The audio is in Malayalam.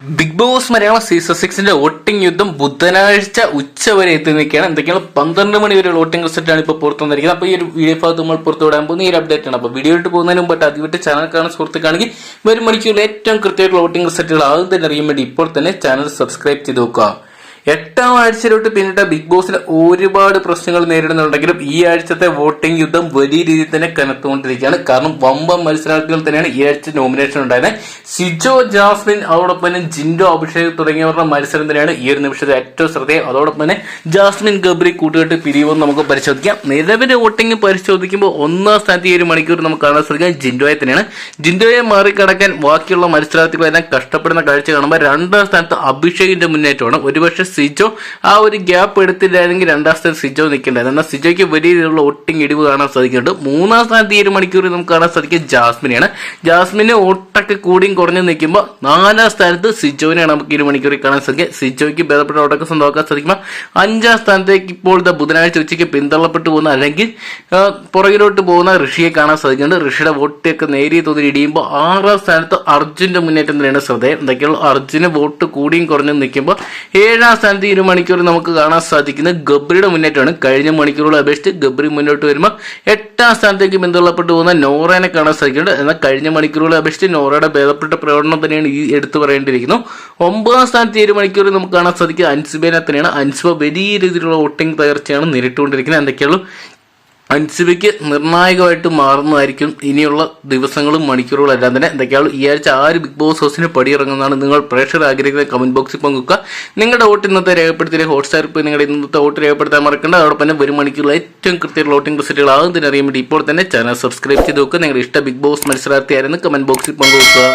ബിഗ് ബോസ് മലയാളം സീസൺ സിക്സിന്റെ വോട്ടിംഗ് യുദ്ധം ബുധനാഴ്ച ഉച്ച വരെ എത്തി നിൽക്കുകയാണ്. എന്തൊക്കെയാണ്? പന്ത്രണ്ട് മണി വരെ വോട്ടിംഗ് റിസൾട്ട് ആണ് ഇപ്പോൾ പുറത്തു വന്നിരിക്കുന്നത്. അപ്പോൾ ഈ ഒരു വീഡിയോ ഭാഗത്ത് നമ്മൾ പുറത്തു വിടാൻ പോകുന്ന ഈ ഒരു അപ്ഡേറ്റ് ആണ്. അപ്പോൾ വീഡിയോ ഇട്ട് പോകുന്നതിന് മുമ്പായിട്ട് അതിവിട്ട് ചാനൽ കാണുന്ന സുഹൃത്തുക്കാണെങ്കിൽ വരും മണിക്കൂറിൽ ഏറ്റവും കൃത്യമായിട്ടുള്ള വോട്ടിംഗ് റിസൾട്ടുകൾ ആദ്യം തന്നെ അറിയാൻ വേണ്ടി ഇപ്പോൾ തന്നെ ചാനൽ സബ്സ്ക്രൈബ് ചെയ്ത് നോക്കുക. എട്ടാം ആഴ്ചയിലോട്ട് പിന്നിട്ട ബിഗ് ബോസിൽ ഒരുപാട് പ്രശ്നങ്ങൾ നേരിടുന്നുണ്ടെങ്കിലും ഈ ആഴ്ചത്തെ വോട്ടിംഗ് യുദ്ധം വലിയ രീതിയിൽ തന്നെ കനത്തുകൊണ്ടിരിക്കുകയാണ്. കാരണം വമ്പൻ മത്സരാർത്ഥികൾ തന്നെയാണ് ഈ ആഴ്ച നോമിനേഷൻ ഉണ്ടായത് സിജോ ജാസ്മിൻ അതോടൊപ്പം തന്നെ ജിൻഡോ അഭിഷേക് തുടങ്ങിയവരുടെ മത്സരം തന്നെയാണ് ഈ ഒരു നിമിഷത്തെ ഏറ്റവും ശ്രദ്ധേയം. അതോടൊപ്പം തന്നെ ജാസ്മിൻ ഗബ്രി കൂട്ടുകെട്ട് പിരിവെന്ന് നമുക്ക് പരിശോധിക്കാം. നിലവിലെ വോട്ടിംഗ് പരിശോധിക്കുമ്പോൾ ഒന്നാം സ്ഥാനത്ത് ഈ ഒരു മണിക്കൂർ നമുക്ക് കാണാൻ ശ്രമിക്കാം ജിൻഡോയെ തന്നെയാണ്. ജിൻഡോയെ മറികടക്കാൻ ബാക്കിയുള്ള മത്സരാർത്ഥികളെല്ലാം കഷ്ടപ്പെടുന്ന കാഴ്ച കാണുമ്പോൾ രണ്ടാം സ്ഥാനത്ത് അഭിഷേകിന്റെ മുന്നേറ്റമാണ്. ഒരുപക്ഷെ സിജോ ആ ഒരു ഗ്യാപ്പ് എടുത്തില്ലായിരുന്നെങ്കിൽ രണ്ടാം സ്ഥാനത്ത് സിജോ നിൽക്കേണ്ടത് എന്നാൽ സിജോയ്ക്ക് വലിയ രീതിയിലുള്ള ഒട്ടിങ് ഇടിവ് കാണാൻ സാധിക്കുന്നുണ്ട്. മൂന്നാം സ്ഥാനത്ത് ഈ ഒരു മണിക്കൂറിൽ നമുക്ക് കാണാൻ സാധിക്കുക ജാസ്മിനെയാണ്. ജാസ്മിന് ഒട്ടൊക്കെ കൂടിയും കുറഞ്ഞു നിൽക്കുമ്പോൾ നാലാം സ്ഥാനത്ത് സിജോവിനെയാണ് നമുക്ക് ഈ മണിക്കൂറിൽ കാണാൻ സാധിക്കുക. സിജോയ്ക്ക് ഭേദപ്പെട്ട ഓട്ടൊക്കെ സ്വന്തമാക്കാൻ സാധിക്കുമ്പോൾ അഞ്ചാം സ്ഥാനത്തേക്ക് ഇപ്പോൾ ബുധനാഴ്ച ഉച്ചയ്ക്ക് പിന്തള്ളപ്പെട്ടു പോകുന്ന അല്ലെങ്കിൽ പുറകിലോട്ട് പോകുന്ന ഋഷിയെ കാണാൻ സാധിക്കുന്നുണ്ട്. ഋഷിയുടെ വോട്ടൊക്കെ നേരിയ തോതിൽ ഇടിയുമ്പോൾ ആറാം സ്ഥാനത്ത് അർജുന്റെ മുന്നേറ്റം തന്നെയാണ് ശ്രദ്ധേയം. എന്തൊക്കെയുള്ള അർജുന് വോട്ട് കൂടിയും കുറഞ്ഞും നിൽക്കുമ്പോൾ ഏഴാം ഈ ഒരു മണിക്കൂർ നമുക്ക് കാണാൻ സാധിക്കുന്നത് ഗബ്രിയുടെ മുന്നേറ്റമാണ്. കഴിഞ്ഞ മണിക്കൂറുകളെ അപേക്ഷിച്ച് ഗബ്രി മുന്നോട്ട് വരുമ്പോൾ എട്ടാം സ്ഥാനത്തേക്ക് ബന്ധപ്പെട്ട് പോകുന്ന നോറേനെ കാണാൻ സാധിക്കുന്നുണ്ട്. എന്നാൽ കഴിഞ്ഞ മണിക്കൂറുകളെ അപേക്ഷിച്ച് നോറയുടെ ഭേദപ്പെട്ട പ്രകടനം തന്നെയാണ് ഈ എടുത്തു പറയേണ്ടിയിരിക്കുന്നു. ഒമ്പതാം സ്ഥാനത്ത് ഈ ഒരു മണിക്കൂർ നമുക്ക് കാണാൻ സാധിക്കുക അൻസുബേനെ തന്നെയാണ്. അൻസുബ വലിയ രീതിയിലുള്ള വോട്ടിംഗ് തകർച്ചയാണ് നേരിട്ടുകൊണ്ടിരിക്കുന്നത്. എന്തൊക്കെയുള്ളൂ അൻസിബയ്ക്ക് നിർണായകമായിട്ട് മാറുന്നതായിരിക്കും ഇനിയുള്ള ദിവസങ്ങളും മണിക്കൂറുകളും എല്ലാം തന്നെ. എന്തൊക്കെയാണ് ഈ ആഴ്ച ആര് ബിഗ് ബോസ് ഹൗസിന് പടിയിറങ്ങുന്നതാണ് നിങ്ങൾ പ്രേക്ഷകർ ആഗ്രഹിക്കുന്ന കമന്റ് ബോക്സിൽ പങ്കുവെക്കുക. നിങ്ങളുടെ വോട്ട് ഇന്നത്തെ രേഖപ്പെടുത്തിയ ഹോട്ട്സ്റ്റാർ ഇപ്പോൾ നിങ്ങളുടെ ഇന്നത്തെ വോട്ട് രേഖപ്പെടുത്താൻ മറക്കേണ്ട. അതോടൊപ്പം തന്നെ വരും മണിക്കൂറിൽ ഏറ്റവും കൃത്യമുള്ള വോട്ടിംഗ് റിസൾട്ടുകൾ അറിയാൻ വേണ്ടി ഇപ്പോൾ തന്നെ ചാനൽ സബ്സ്ക്രൈബ് ചെയ്ത് നോക്കുക നിങ്ങളുടെ ഇഷ്ട ബിഗ് ബോസ് മത്സരാർത്ഥിയായിരുന്നു കമന്റ് ബോക്സിൽ പങ്കുവെക്കുക.